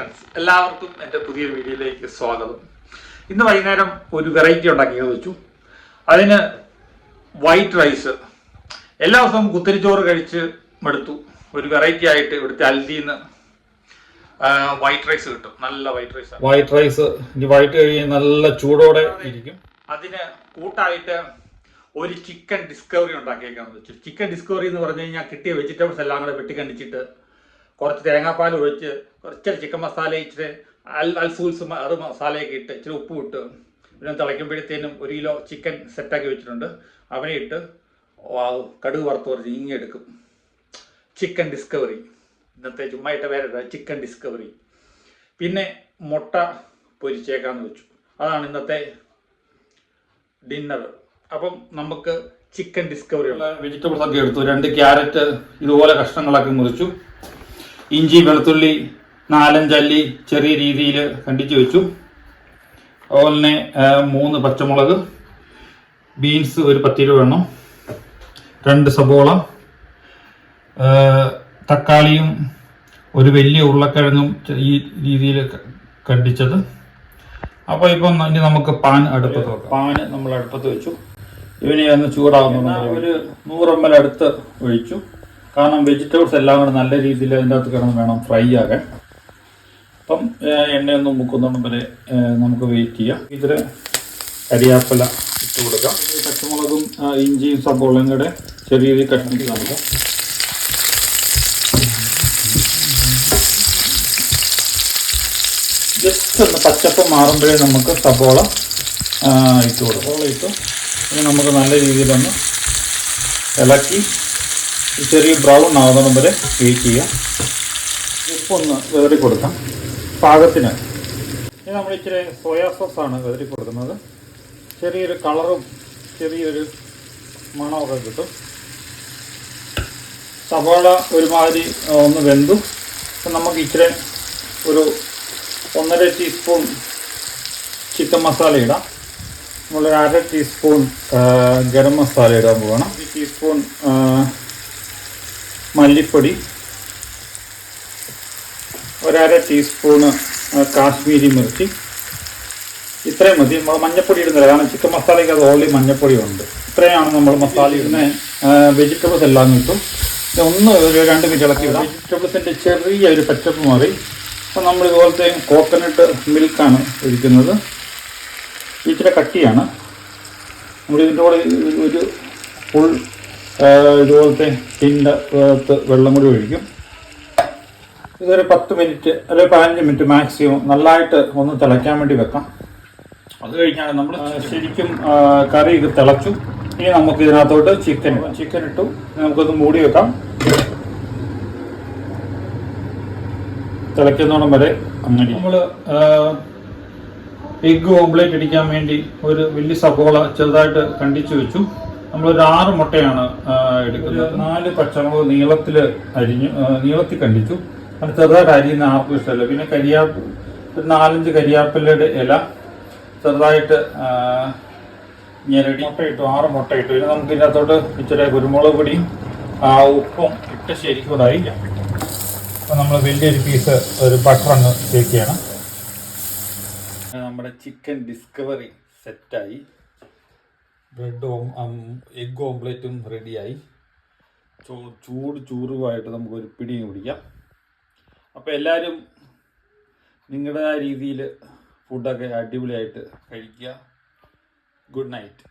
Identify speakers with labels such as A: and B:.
A: Friends എല്ലാവർക്കും എന്റെ പുതിയൊരു വീഡിയോയിലേക്ക് സ്വാഗതം. ഇന്ന് വൈകുന്നേരം ഒരു വെറൈറ്റി ഉണ്ടാക്കി വെച്ചു. അതിന് വൈറ്റ് റൈസ് എല്ലാ ദിവസവും കുത്തിരിച്ചോറ് കഴിച്ച് മെടുത്തു ഒരു വെറൈറ്റി ആയിട്ട് ഇവിടുത്തെ അൽദിന്ന് വൈറ്റ് റൈസ് കിട്ടും. നല്ല white rice
B: white rice white കഴിഞ്ഞ് നല്ല ചൂടോടെ ഇരിക്കും.
A: അതിന് കൂട്ടായിട്ട് ഒരു ചിക്കൻ ഡിസ്കവറി ഉണ്ടാക്കിയേക്കാന്ന് വെച്ചു. ചിക്കൻ ഡിസ്കവറി എന്ന് പറഞ്ഞു കഴിഞ്ഞാൽ കിട്ടിയ വെജിറ്റബിൾസ് എല്ലാം കൂടെ വെട്ടിക്കണ്ടിച്ചിട്ട് കുറച്ച് തേങ്ങാപ്പാൽ ഒഴിച്ച് കുറച്ച് ചിക്കൻ മസാല ഇച്ചിരി അൽ അൽഫൂൽസ് അത് മസാലയൊക്കെ ഇട്ട് ഇച്ചിരി ഉപ്പ് ഇട്ട് പിന്നെ തിളയ്ക്കുമ്പോഴത്തേനും ഒരു കിലോ ചിക്കൻ സെറ്റാക്കി വെച്ചിട്ടുണ്ട്. അവനെ ഇട്ട് കടുക് വറുത്ത് കുറച്ച് ഇങ്ങെടുക്കും ചിക്കൻ ഡിസ്കവറി ഇന്നത്തെ ചുമ്മാ ഇട്ട ചിക്കൻ ഡിസ്കവറി പിന്നെ മുട്ട പൊരിച്ചേക്കാന്ന് വെച്ചു. അതാണ് ഇന്നത്തെ ഡിന്നർ അപ്പം നമുക്ക് ചിക്കൻ ഡിസ്കവറി ഉള്ള
B: വെജിറ്റബിൾസ് ഒക്കെ എടുത്തു. രണ്ട് ക്യാരറ്റ് ഇതുപോലെ കഷ്ണങ്ങളൊക്കെ മുറിച്ചു. ഇഞ്ചി വെളുത്തുള്ളി നാലഞ്ചല്ലി ചെറിയ രീതിയിൽ കണ്ടിച്ച് വെച്ചു. അതുപോലെ തന്നെ മൂന്ന് പച്ചമുളക് ബീൻസ് ഒരു പത്ത് വേണം രണ്ട് സബോള തക്കാളിയും ഒരു വലിയ ഉരുളക്കിഴങ്ങും ഈ രീതിയിൽ കണ്ടിച്ചത്. അപ്പോൾ ഇപ്പം ഇനി നമുക്ക് പാൻ അടുപ്പത്ത് വെക്കാം. പാന് നമ്മൾ അടുപ്പത്ത് വെച്ചു. ഇവനെ ഒന്ന് ചൂടാകുന്നു ഒരു നൂറ് എം എൽ അടുത്ത് ഒഴിച്ചു. കാരണം വെജിറ്റബിൾസ് എല്ലാം കൂടെ നല്ല രീതിയിൽ അതിന്റെ അകത്ത് കിടന്ന് വേണം ഫ്രൈ ആകാൻ. അപ്പം എണ്ണയൊന്നും മുക്കുന്നുണ്ടും വരെ നമുക്ക് വെയിറ്റ് ചെയ്യാം. ഇതിൽ കരിയാപ്പല ഇട്ട് കൊടുക്കാം. പച്ചമുളകും ഇഞ്ചിയും സബോളയും കൂടെ ചെറിയ രീതിയിൽ കഷ്ണിച്ച് നൽകാം ജസ്റ്റ് ഒന്ന് പച്ചപ്പ് മാറുമ്പോഴേ നമുക്ക് സബോള ഇട്ട് കൊടുക്കും. സബോള ഇട്ടു നമുക്ക് നല്ല രീതിയിലൊന്ന് ഇളക്കി ചെറിയ ബ്രൗൺ ആവുന്നതും വരെ വെയിറ്റ് ചെയ്യാം ഉപ്പൊന്ന് വേറി കൊടുക്കാം. പാകത്തിന്. ഇനി നമ്മൾ ഇച്ചിരി സോയാ സോസാണ് വേറി കൊടുക്കുന്നത്. ചെറിയൊരു കളറും ചെറിയൊരു മണമൊക്കെ കിട്ടും. സവാള ഒരുമാതിരി ഒന്ന് വെന്തു. അപ്പം നമുക്ക് ഇച്ചിരി ഒരു ഒന്നര ടീസ്പൂൺ ചിക്കൻ മസാല ഇടാം. നമ്മളൊരു അര ടീസ്പൂൺ ഗരം മസാല ഇടാൻ പോകണം ഒരു ടീസ്പൂൺ മല്ലിപ്പൊടി ഒരര ടീസ്പൂണ് കാശ്മീരി മിർച്ചി. ഇത്രയും മതി. നമ്മൾ മഞ്ഞപ്പൊടി ഇടുന്നില്ല. കാരണം ചിക്കൻ മസാലയ്ക്ക് അത് ഓൾറെഡി മഞ്ഞപ്പൊടി ഉണ്ട്. ഇത്രയാണ് നമ്മൾ മസാല ഇടുന്ന വെജിറ്റബിൾസ് എല്ലാം കിട്ടും. ഒന്ന് ഒരു രണ്ട് മിനിറ്റ് ഇളക്കി ഇടാം വെജിറ്റബിൾസിന്റെ ചെറിയ ഒരു പച്ചപ്പ് മാറി. അപ്പം നമ്മൾ ഇതുപോലത്തെ കോക്കനട്ട് മിൽക്കാണ് ഒഴിക്കുന്നത്. ഇച്ചിരി കട്ടിയാണ്. നമ്മൾ ഇതിന്റെ കൂടെ ഒരു ഫുൾ ഇതുപോലത്തെ ടിന്റെ അകത്ത് വെള്ളം കൂടി ഒഴിക്കും. ഇതൊരു പത്ത് മിനിറ്റ് അല്ലെങ്കിൽ പതിനഞ്ച് മിനിറ്റ് മാക്സിമം നല്ലതായിട്ട് ഒന്ന് തിളയ്ക്കാൻ വേണ്ടി വെക്കാം. അത് കഴിഞ്ഞാൽ നമ്മൾ ശരിക്കും കറി ഇത് തിളച്ചു. ഇനി നമുക്ക് ഇതിനകത്തോട്ട് ചിക്കൻ ചിക്കൻ ഇട്ടു. നമുക്കത് നമുക്കൊന്ന് മൂടി വെക്കാം. തിളയ്ക്കുന്നോളം വരെ അങ്ങനെ നമ്മൾ എഗ് ഓംപ്ലേറ്റ് അടിക്കാൻ വേണ്ടി ഒരു വലിയ സബോള ചെറുതായിട്ട് കണ്ടിച്ചു വെച്ചു. നമ്മളൊരു ആറ് മുട്ടയാണ് എടുക്കുന്നത്. നാല് പച്ചമുളക് നീളത്തിൽ അരിഞ്ഞു നീളത്തിൽ കണ്ടിച്ചു. അത് ചെറുതായിട്ട് അരിയുന്ന ആർക്കും ഇഷ്ടമല്ല. പിന്നെ കരിയാപ്പ് ഒരു നാലഞ്ച് കരിയാപ്പിലയുടെ ഇല ചെറുതായിട്ട് ഞെരടി. മുട്ട ഇട്ടു ആറ് മുട്ട ഇട്ടു ഇനി നമുക്ക് ഇതിനകത്തോട്ട് ഇച്ചിരി കുരുമുളക് പൊടിയും ആ, ഉപ്പും ഇട്ട് ശരിക്കും ഇതായി അപ്പോൾ നമ്മൾ വലിയൊരു പീസ് ഒരു ബട്ടർ അങ്ങ് ചെയ്യണം നമ്മുടെ ചിക്കൻ ഡിസ്കവറി സെറ്റായി ബ്രെഡ് ഓം എഗ് ഓംപ്ലേറ്റും റെഡിയായി ചോ ചൂട് ചൂറുമായിട്ട് നമുക്ക് ഒരു പിടിയും പിടിക്കാം അപ്പോൾ എല്ലാവരും നിങ്ങളുടേതായ രീതിയിൽ ഫുഡൊക്കെ അടിപൊളിയായിട്ട് കഴിക്കുക. Good night